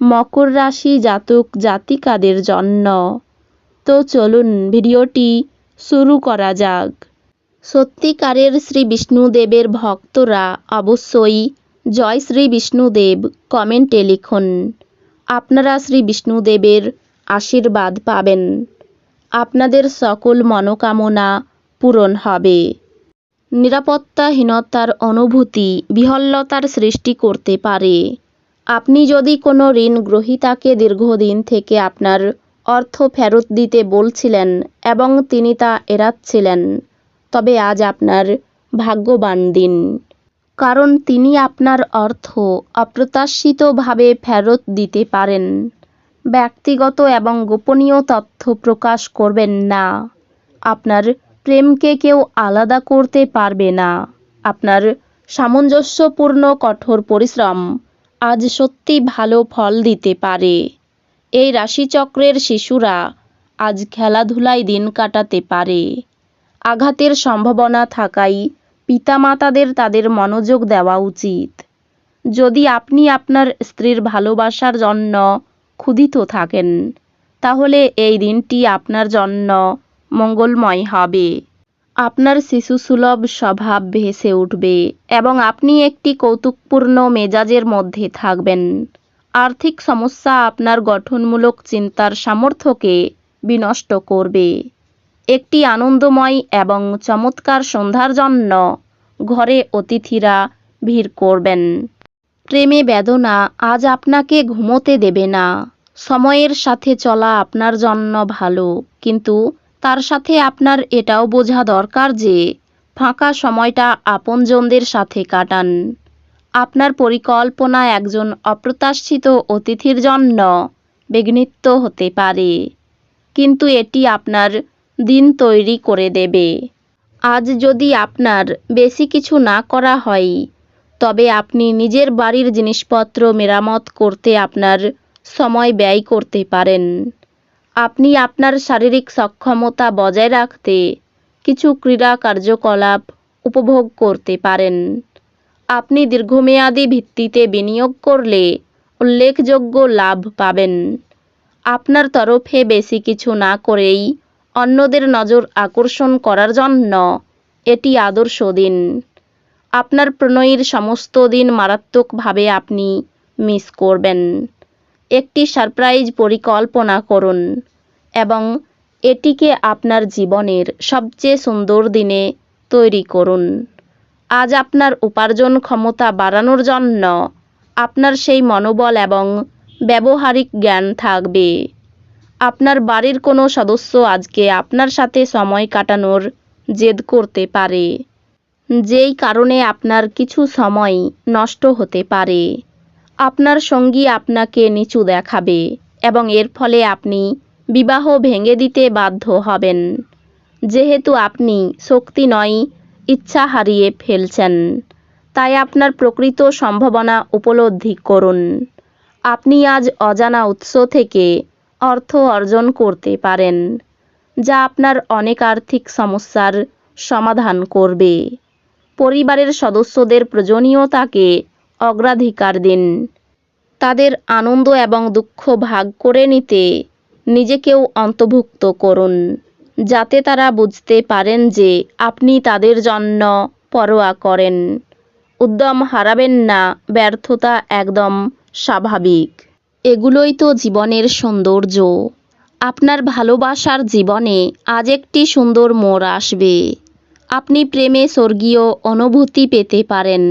মকর রাশি জাতক জাতিকাদের জন্য। তো চলুন ভিডিওটি শুরু করা যাক। সত্যিকারের শ্রী বিষ্ণুদেবের ভক্তরা অবশ্যই জয় শ্রী বিষ্ণুদেব কমেন্টে লিখুন। আপনারা শ্রী বিষ্ণুদেবের আশীর্বাদ পাবেন। আপনাদের সকল মনোকামনা পূরণ হবে। নিরাপত্তাহীনতার অনুভূতি বিহল্লতার সৃষ্টি করতে পারে। আপনি যদি কোনো ঋণ গ্রহীতাকে দীর্ঘদিন থেকে আপনার অর্থ ফেরত দিতে বলছিলেন এবং তিনি তা এড়াচ্ছিলেন, তবে আজ আপনার ভাগ্যবান দিন। কারণ তিনি আপনার অর্থ অপ্রত্যাশিতভাবে ফেরত দিতে পারেন। ব্যক্তিগত এবং গোপনীয় তথ্য প্রকাশ করবেন না। আপনার প্রেমকে কেউ আলাদা করতে পারবে না। আপনার সামঞ্জস্যপূর্ণ কঠোর পরিশ্রম আজ সত্যি ভালো ফল দিতে পারে। এই রাশিচক্রের শিশুরা আজ খেলাধুলায় দিন কাটাতে পারে। আঘাতের সম্ভাবনা থাকায় পিতামাতাদের তাদের মনোযোগ দেওয়া উচিত। যদি আপনি আপনার স্ত্রীর ভালোবাসার জন্য ক্ষুধিত থাকেন, তাহলে এই দিনটি আপনার জন্য মঙ্গলময় হবে। আপনার শিশুসুলভ স্বভাব ভেসে উঠবে এবং আপনি একটি কৌতুকপূর্ণ মেজাজের মধ্যে থাকবেন। আর্থিক সমস্যা আপনার গঠনমূলক চিন্তার সামর্থ্যকে বিনষ্ট করবে। একটি আনন্দময় এবং চমৎকার সন্ধ্যার জন্য ঘরে অতিথিরা ভিড় করবেন। প্রেমে বেদনা আজ আপনাকে ঘুমোতে দেবে না। সময়ের সাথে চলা আপনার জন্য ভালো, কিন্তু তার সাথে আপনার এটাও বোঝা দরকার যে ফাঁকা সময়টা আপনজনদের সাথে কাটান। আপনার পরিকল্পনা একজন অপ্রত্যাশিত অতিথির জন্য বিঘ্নিত হতে পারে, কিন্তু এটি আপনার দিন তৈরি করে দেবে। আজ যদি আপনার বেশি কিছু না করা হয়, তবে আপনি নিজের বাড়ির জিনিসপত্র মেরামত করতে আপনার সময় ব্যয় করতে পারেন। আপনি আপনার শারীরিক সক্ষমতা বজায় রাখতে কিছু ক্রীড়া কার্যকলাপ উপভোগ করতে পারেন। আপনি দীর্ঘমেয়াদী ভিত্তিতে বিনিয়োগ করলে উল্লেখযোগ্য লাভ পাবেন। আপনার তরফে বেশি কিছু না করেই অন্যদের নজর আকর্ষণ করার জন্য এটি আদর্শ দিন। আপনার প্রণয়ীর সমস্ত দিন মারাত্মকভাবে আপনি মিস করবেন। একটি সারপ্রাইজ পরিকল্পনা করুন এবং এটিকে আপনার জীবনের সবচেয়ে সুন্দর দিনে তৈরি করুন। আজ আপনার উপার্জন ক্ষমতা বাড়ানোর জন্য আপনার সেই মনোবল এবং ব্যবহারিক জ্ঞান থাকবে। আপনার বাড়ির কোনো সদস্য আজকে আপনার সাথে সময় কাটানোর জেদ করতে পারে। যেই কারণে আপনার কিছু সময় নষ্ট হতে পারে। আপনার সঙ্গী আপনাকে নিচু দেখাবে এবং এর ফলে আপনি বিবাহ ভেঙে দিতে বাধ্য হবেন। যেহেতু আপনি শক্তি নয়, ইচ্ছা হারিয়ে ফেলছেন, তাই আপনার প্রকৃত সম্ভাবনা উপলব্ধি করুন। আপনি আজ অজানা উৎস থেকে অর্থ অর্জন করতে পারেন, যা আপনার অনেক আর্থিক সমস্যার সমাধান করবে। পরিবারের সদস্যদের প্রয়োজনীয়তাকে অগ্রাধিকার দিন। তাদের আনন্দ এবং দুঃখ ভাগ করে নিতে নিজেকেও অন্তর্ভুক্ত করুন, যাতে তারা বুঝতে পারেন যে আপনি তাদের জন্য পরোয়া করেন। উদ্যম হারাবেন না, ব্যর্থতা একদম স্বাভাবিক। এগুলোই তো জীবনের সৌন্দর্য। আপনার ভালোবাসার জীবনে আজ একটি সুন্দর মোড় আসবে। আপনি প্রেমে স্বর্গীয় অনুভূতি পেতে পারেন।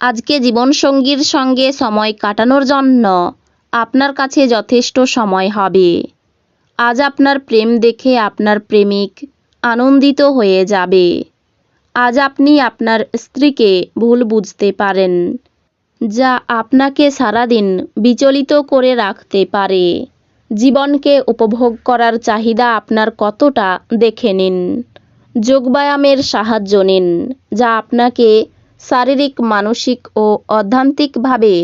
আজকে জীবনসঙ্গীর সঙ্গে সময় কাটানোর জন্য আপনার কাছে যথেষ্ট সময় হবে। আজ আপনার প্রেম দেখে আপনার প্রেমিক আনন্দিত হয়ে যাবে। আজ আপনি আপনার স্ত্রীকে ভুল বুঝতে পারেন, যা আপনাকে সারাদিন বিচলিত করে রাখতে পারে। জীবনকে উপভোগ করার চাহিদা আপনার কতটা দেখে নিন। যোগব্যায়ামের সাহায্য নিন, যা আপনাকে শারীরিক, মানসিক ও অধ্যান্তিকভাবে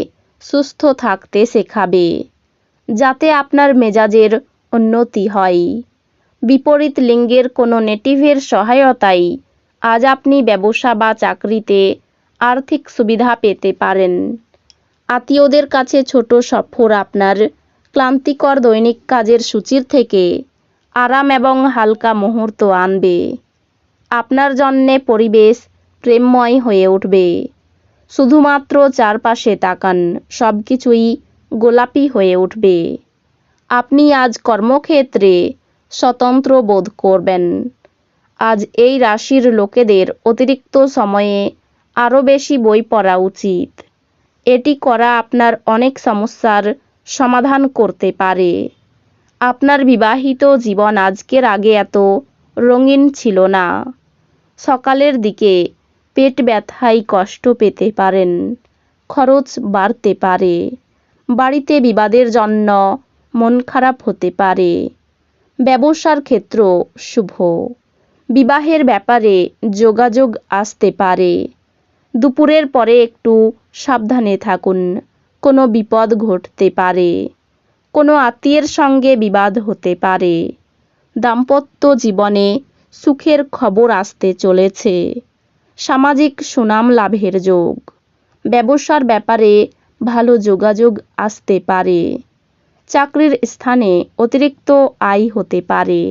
সুস্থ থাকতে শেখাবে, যাতে আপনার মেজাজের উন্নতি হয়। বিপরীত লিঙ্গের কোনো নেটিভের সহায়তায় আজ আপনি ব্যবসা বা চাকরিতে আর্থিক সুবিধা পেতে পারেন। আত্মীয়দের কাছে ছোট সফর আপনার ক্লান্তিকর দৈনিক কাজের সূচির থেকে আরাম এবং হালকা মুহূর্ত আনবে। আপনার জন্যে পরিবেশ প্রেমময় হয়ে উঠবে। শুধুমাত্র চারপাশে তাকান সব কিছুই গোলাপি হয়ে উঠবে। আপনি আজ কর্মক্ষেত্রে স্বতন্ত্র বোধ করবেন। আজ এই রাশির লোকেদের অতিরিক্ত সময়ে আরও বেশি বই পড়া উচিত। এটি করা আপনার অনেক সমস্যার সমাধান করতে পারে। আপনার বিবাহিত জীবন আজকের আগে এত রঙিন ছিল না। সকালের দিকে পেট ব্যথায় কষ্ট পেতে পারেন, খরচ বাড়তে পারে। বাড়িতে বিবাদের জন্য মন খারাপ হতে পারে। ব্যবসার ক্ষেত্র শুভ। বিবাহের ব্যাপারে যোগাযোগ আসতে পারে। দুপুরের পরে একটু সাবধানে থাকুন, কোনো বিপদ ঘটতে পারে। কোনো আত্মীয়ের সঙ্গে বিবাদ হতে পারে। দাম্পত্য জীবনে সুখের খবর আসতে চলেছে। সামাজিক সুনাম লাভের যোগ। ব্যবসার ব্যাপারে ভালো যোগাযোগ আসতে পারে। চাকরির স্থানে অতিরিক্ত আয় হতে পারে।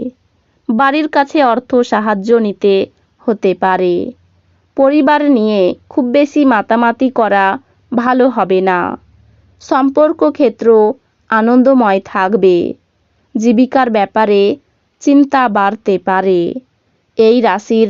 বাড়ির কাছে অর্থ সাহায্য নিতে হতে পারে। পরিবার নিয়ে খুব বেশি মাতামাতি করা ভালো হবে না। সম্পর্ক ক্ষেত্র আনন্দময় থাকবে। জীবিকার ব্যাপারে চিন্তা বাড়তে পারে। এই রাশির